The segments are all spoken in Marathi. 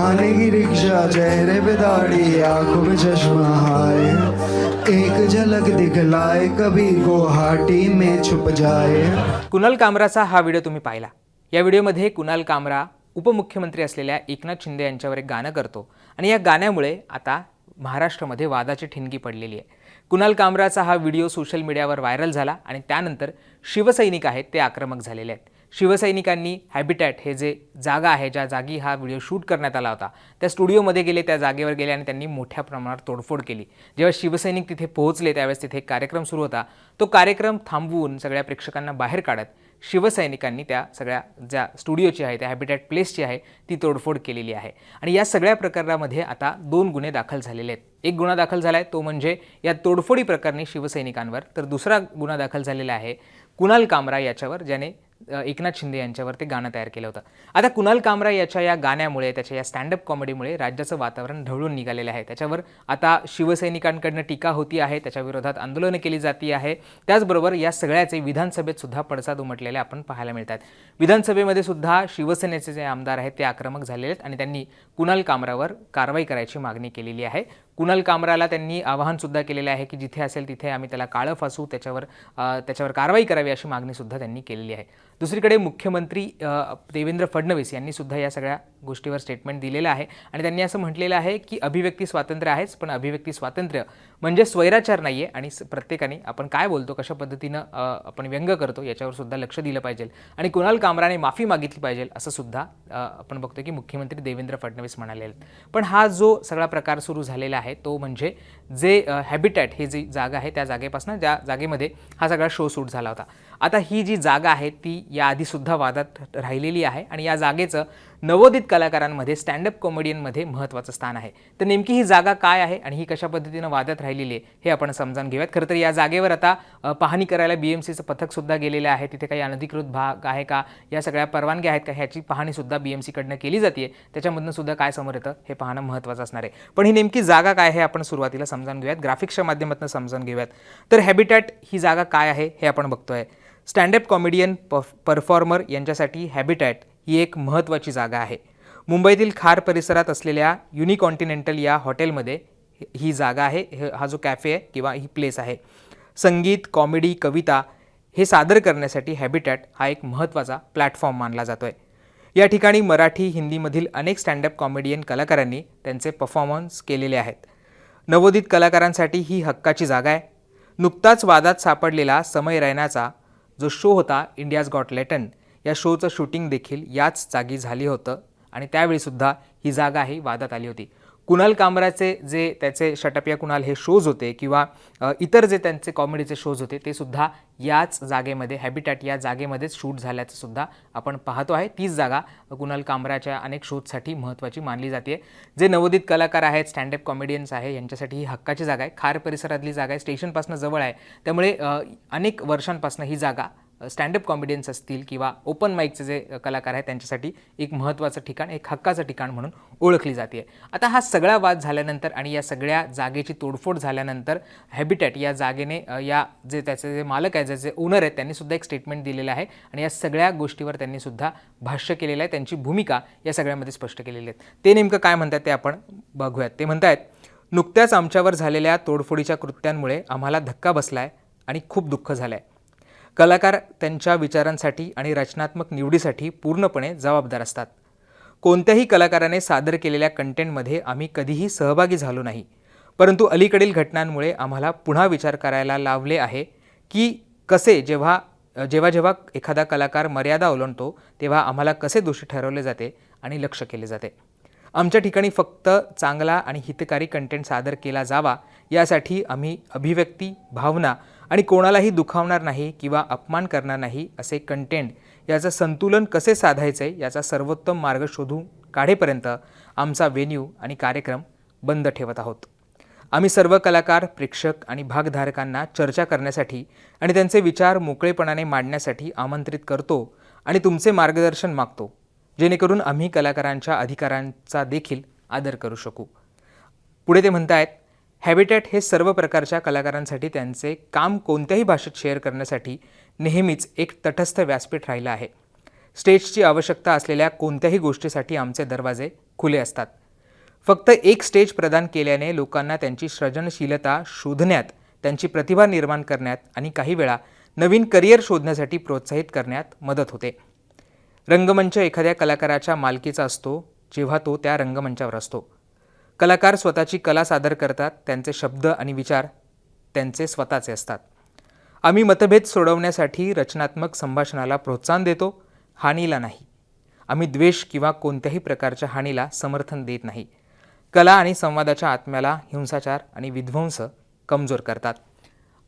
सुहाने की रिक्शा चेहरे पे दाढ़ी आंखों में चश्मा हाय। एक झलक दिखलाए कभी गुवाहाटी में छुप जाए। कुणाल कामराचा हा व्हिडिओ तुम्ही पाहिला? या व्हिडिओमध्ये कुणाल कामरा उपमुख्यमंत्री असलेल्या एकनाथ शिंदे यांच्यावर एक गाणं करतो. आणि या गाण्यामुळे आता महाराष्ट्रामध्ये वादाची ठिणगी पडलेली आहे. कुणाल कामराचा हा व्हिडिओ सोशल मीडियावर व्हायरल झाला आणि त्यानंतर शिवसैनिक आहेत ते आक्रमक झालेले आहेत. शिवसैनिकांनी हॅबिटॅट हे जे जागा आहे ज्या जागी हा व्हिडिओ शूट करण्यात आला होता त्या स्टुडिओमध्ये गेले त्या जागेवर गेले आणि त्यांनी मोठ्या प्रमाणात तोडफोड केली. जेव्हा शिवसैनिक तिथे पोहोचले त्यावेळेस तिथे एक कार्यक्रम सुरू होता. तो कार्यक्रम थांबवून सगळ्या प्रेक्षकांना बाहेर काढत शिवसैनिकांनी त्या सगळ्या ज्या स्टुडिओची आहे त्या हॅबिटॅट प्लेसची आहे ती तोडफोड केलेली आहे. आणि या सगळ्या प्रकरणामध्ये आता दोन गुन्हे दाखल झालेले आहेत. एक गुन्हा दाखल झाला आहे तो म्हणजे या तोडफोडी प्रकरणी शिवसैनिकांवर तर दुसरा गुन्हा दाखल झालेला आहे कुणाल कामरा याच्यावर ज्याने एकनाथ शिंदे यांच्यावर ते गाणं तयार केलं होतं. आता कुणाल कामरा याच्या या गाण्यामुळे त्याच्या या स्टँडअप कॉमेडीमुळे राज्याचं वातावरण ढवळून निघालेलं आहे. त्याच्यावर आता शिवसैनिकांकडनं टीका होती आहे त्याच्या विरोधात आंदोलनं केली जाती आहे. त्याचबरोबर या सगळ्याचे विधानसभेत सुद्धा पडसाद उमटलेले आपण पाहायला मिळतात. विधानसभेमध्ये सुद्धा शिवसेनेचे जे आमदार आहेत ते आक्रमक झालेले आहेत आणि त्यांनी कुणाल कामरावर कारवाई करायची मागणी केलेली आहे. कुणाल कामराला त्यांनी आवाहनसुद्धा केलेलं आहे की जिथे असेल तिथे आम्ही त्याला काळं फासू त्याच्यावर त्याच्यावर कारवाई करावी अशी मागणीसुद्धा त्यांनी केलेली आहे. दुसरीकडे मुख्यमंत्री देवेंद्र फडणवीस यांनी सुद्धा या सगळ्या गोष्टीवर स्टेटमेंट दिलेलं आहे. आणि त्यांनी असं म्हटलेलं आहे की अभिव्यक्ती स्वातंत्र्य आहेच पण अभिव्यक्ती स्वातंत्र्य म्हणजे स्वैराचार नाही आहे आणि प्रत्येकाने आपण काय बोलतो कशा पद्धतीनं आपण व्यंग करतो याच्यावर सुद्धा लक्ष दिलं पाहिजे. आणि कुणाल कामराने माफी मागितली पाहिजे असं सुद्धा आपण बघतो की मुख्यमंत्री देवेंद्र फडणवीस म्हणाले आहेत. पण हा जो सगळा प्रकार सुरू झालेला आहे तो म्हणजे जे हॅबिटॅट हे जी जागा आहे त्या जागेपासून ज्या जागेमध्ये हा सगळा शो सूट झाला होता. आता ही जी जागा आहे ती याआधीसुद्धा वादात राहिलेली आहे आणि या जागेचं नवोदित कलाकारांमध्ये स्टँडअप कॉमेडियनमध्ये महत्त्वाचं स्थान आहे. तर नेमकी ही जागा काय आहे आणि ही कशा पद्धतीनं वादात राहिलेली आहे हे आपण समजावून घेऊयात. खरं तर या जागेवर आता पाहणी करायला बी एम सीचं पथकसुद्धा गेलेलं आहे. तिथे काही अनधिकृत भाग आहे का? या सगळ्या परवानग्या आहेत का? ह्याची पाहणीसुद्धा बी एम सीकडनं केली जाते त्याच्यामधनं सुद्धा काय समोर येतं हे पाहणं महत्त्वाचं असणार आहे. पण ही नेमकी जागा काय आहे आपण सुरुवातीला समजावून घेऊयात. ग्राफिक्सच्या माध्यमातून समजावून घेऊयात. तर हॅबिटॅट ही जागा काय आहे हे आपण बघतोय. स्टँडअप कॉमेडियन पफ परफॉर्मर यांच्यासाठी हॅबिटॅट ही एक महत्त्वाची जागा आहे. मुंबईतील खार परिसरात असलेल्या युनिकॉन्टिनेंटल या हॉटेलमध्ये ही जागा आहे. हा जो कॅफे आहे किंवा ही प्लेस आहे. संगीत कॉमेडी कविता हे सादर करण्यासाठी हॅबिटॅट हा एक महत्त्वाचा प्लॅटफॉर्म मानला जातो आहे या ठिकाणी मराठी हिंदीमधील अनेक स्टँडअप कॉमेडियन कलाकारांनी त्यांचे परफॉर्मन्स केलेले आहेत. नवोदित कलाकारांसाठी ही हक्काची जागा आहे. नुकताच वादात सापडलेला समय रैनाचा जो शो होता इंडियाज गॉट लेटन या शोचं शूटिंग देखील याच जागी झाली होतं आणि त्यावेळीसुद्धा ही जागा ही वादात आली होती. कुणाल कामराचे जे त्याचे शटपिया कुणाल हे शोज होते किंवा इतर जे त्यांचे कॉमेडीचे शोज होते ते सुद्धा याच जागेमध्ये हॅबिटॅट या जागेमध्येच शूट झाल्याचं सुद्धा आपण पाहतो आहे. तीच जागा कुणाल कामराच्या अनेक शोजसाठी महत्त्वाची मानली जाते. जे नवोदित कलाकार आहेत स्टँडअप कॉमेडियन्स आहे यांच्यासाठी ही हक्काची जागा आहे. खार परिसरातली जागा आहे स्टेशनपासून जवळ आहे. त्यामुळे अनेक वर्षांपासून ही जागा स्टँडअप कॉमेडियन्स असतील किंवा ओपन माईकचे जे कलाकार आहेत त्यांच्यासाठी एक महत्त्वाचं ठिकाण एक हक्काचं ठिकाण म्हणून ओळखली जाते. आता हा सगळा वाद झाल्यानंतर आणि या सगळ्या जागेची तोडफोड झाल्यानंतर हॅबिटॅट या जागेने या जे त्याचे जे मालक आहेत ज्याचे ओनर आहेत त्यांनीसुद्धा एक स्टेटमेंट दिलेलं आहे आणि या सगळ्या गोष्टीवर त्यांनीसुद्धा भाष्य केलेलं आहे. त्यांची भूमिका या सगळ्यामध्ये स्पष्ट केलेली आहेत. ते नेमकं काय म्हणतात ते आपण बघूयात. ते म्हणतायत नुकत्याच आमच्यावर झालेल्या तोडफोडीच्या कृत्यांमुळे आम्हाला धक्का बसला आहे आणि खूप दुःख झालं आहे कलाकार त्यांच्या विचारांसाठी आणि रचनात्मक निवडीसाठी पूर्णपणे जबाबदार असतात. कोणत्याही कलाकाराने सादर केलेल्या कंटेंटमध्ये आम्ही कधीही सहभागी झालो नाही. परंतु अलीकडील घटनांमुळे आम्हाला पुन्हा विचार करायला लावले आहे की कसे जेव्हा जेव्हा जेव्हा एखादा कलाकार मर्यादा ओलांडतो तेव्हा आम्हाला कसे दोषी ठरवले जाते आणि लक्ष केले जाते. आमच्या ठिकाणी फक्त चांगला आणि हितकारी कंटेंट सादर केला जावा यासाठी आम्ही अभिव्यक्ती भावना आणि कोणालाही दुखावणार नाही किंवा अपमान करणार नाही असे कंटेंट याचं संतुलन कसे साधायचे याचा सर्वोत्तम मार्ग शोधून काढेपर्यंत आमचा वेन्यू आणि कार्यक्रम बंद ठेवत आहोत. आम्ही सर्व कलाकार प्रेक्षक आणि भागधारकांना चर्चा करण्यासाठी आणि त्यांचे विचार मोकळेपणाने मांडण्यासाठी आमंत्रित करतो आणि तुमचे मार्गदर्शन मागतो जेणेकरून आम्ही कलाकारांच्या अधिकारांचा देखील आदर करू शकू. पुढे ते म्हणतायत हॅबिटॅट हे सर्व प्रकारच्या कलाकारांसाठी त्यांचे काम कोणत्याही भाषेत शेअर करण्यासाठी नेहमीच एक तटस्थ व्यासपीठ राहिलं आहे. स्टेजची आवश्यकता असलेल्या कोणत्याही गोष्टीसाठी आमचे दरवाजे खुले असतात. फक्त एक स्टेज प्रदान केल्याने लोकांना त्यांची सृजनशीलता शोधण्यात त्यांची प्रतिभा निर्माण करण्यात आणि काही वेळा नवीन करिअर शोधण्यासाठी प्रोत्साहित करण्यात मदत होते. रंगमंच एखाद्या कलाकाराच्या मालकीचा असतो जेव्हा तो त्या रंगमंचावर असतो. कलाकार स्वतःची कला सादर करतात त्यांचे शब्द आणि विचार त्यांचे स्वतःचे असतात. आम्ही मतभेद सोडवण्यासाठी रचनात्मक संभाषणाला प्रोत्साहन देतो हानीला नाही. आम्ही द्वेष किंवा कोणत्याही प्रकारच्या हानीला समर्थन देत नाही. कला आणि संवादाच्या आत्म्याला हिंसाचार आणि विध्वंस कमजोर करतात.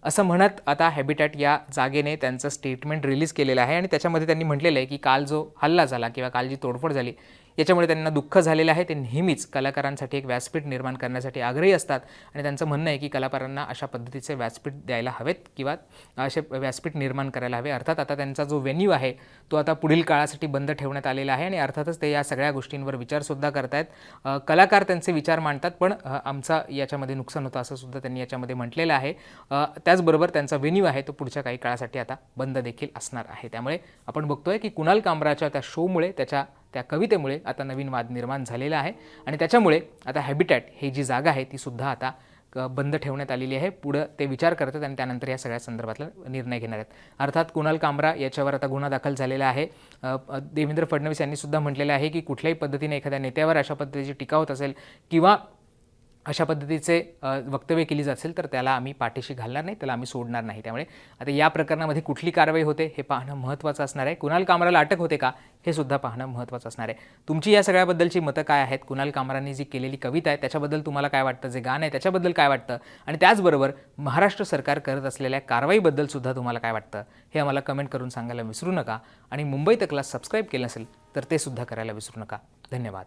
असं म्हणत आता हॅबिटॅट या जागेने त्यांचं स्टेटमेंट रिलीज केलेलं आहे आणि त्याच्यामध्ये त्यांनी म्हटलेलं आहे की काल जो हल्ला झाला किंवा काल जी तोडफोड झाली याच्यामुळे त्यांना दुःख झालेलं आहे. ते नेहमीच कलाकारांसाठी एक व्यासपीठ निर्माण करण्यासाठी आग्रही असतात. आणि त्यांचं म्हणणं आहे की कलाकारांना अशा पद्धतीचे व्यासपीठ द्यायला हवेत किंवा असे व्यासपीठ निर्माण करायला हवे. अर्थात आता त्यांचा जो व्हेन्यू आहे तो आता पुढील काळासाठी बंद ठेवण्यात आलेला आहे. आणि अर्थातच ते या सगळ्या गोष्टींवर विचारसुद्धा करतायत. आहेत कलाकार त्यांचे विचार मांडतात पण आमचा याच्यामध्ये नुकसान होतं असं सुद्धा त्यांनी याच्यामध्ये म्हटलेलं आहे. त्याचबरोबर त्यांचा व्हेन्यू आहे तो पुढच्या काही काळासाठी आता बंद देखील असणार आहे. त्यामुळे आपण बघतोय की कुणाल कामराच्या त्या शोमुळे त्याच्या त्या कवितेमुळे आता नवीन वाद निर्माण झालेला आहे आणि त्याच्यामुळे आता हॅबिटॅट ही जी जागा आहे ती सुद्धा आता क- बंद ठेवण्यात आलेली आहे. पुढं ते विचार करतात आणि त्यानंतर या सगळ्या संदर्भातला निर्णय घेणार आहेत. अर्थात कुणाल कामरा याच्यावर आता गुन्हा दाखल झालेला आहे. देवेंद्र फडणवीस यांनी सुद्धा म्हटलेलं आहे की कुठल्याही पद्धतीने एखाद्या नेत्यावर अशा पद्धतीची टीका होत असेल किंवा अशा पद्धतीचे वक्तव्य केली असेल तर त्याला आम्ही पाठीशी घालणार नाही त्याला आम्ही सोडणार नाही त्यामुळे. आता या प्रकरणामध्ये कुठली कारवाई होते हे पाहणं महत्त्वाचं असणार आहे. कुणाल कामराला अटक होते का हे सुद्धा पाहणं महत्त्वाचं असणार आहे. तुमची या सगळ्याबद्दलची मतं काय आहेत? कुणाल कामरांनी जी केलेली कविता आहे त्याच्याबद्दल तुम्हाला काय वाटतं? जे गाणं आहे त्याच्याबद्दल काय वाटतं? आणि त्याचबरोबर महाराष्ट्र सरकार करत असलेल्या कारवाईबद्दल सुद्धा तुम्हाला काय वाटतं? हे आम्हाला कमेंट करून सांगायला विसरू नका. आणि मुंबई तकला सबस्क्राईब केलं नसेल तर ते सुद्धा करायला विसरू नका. धन्यवाद.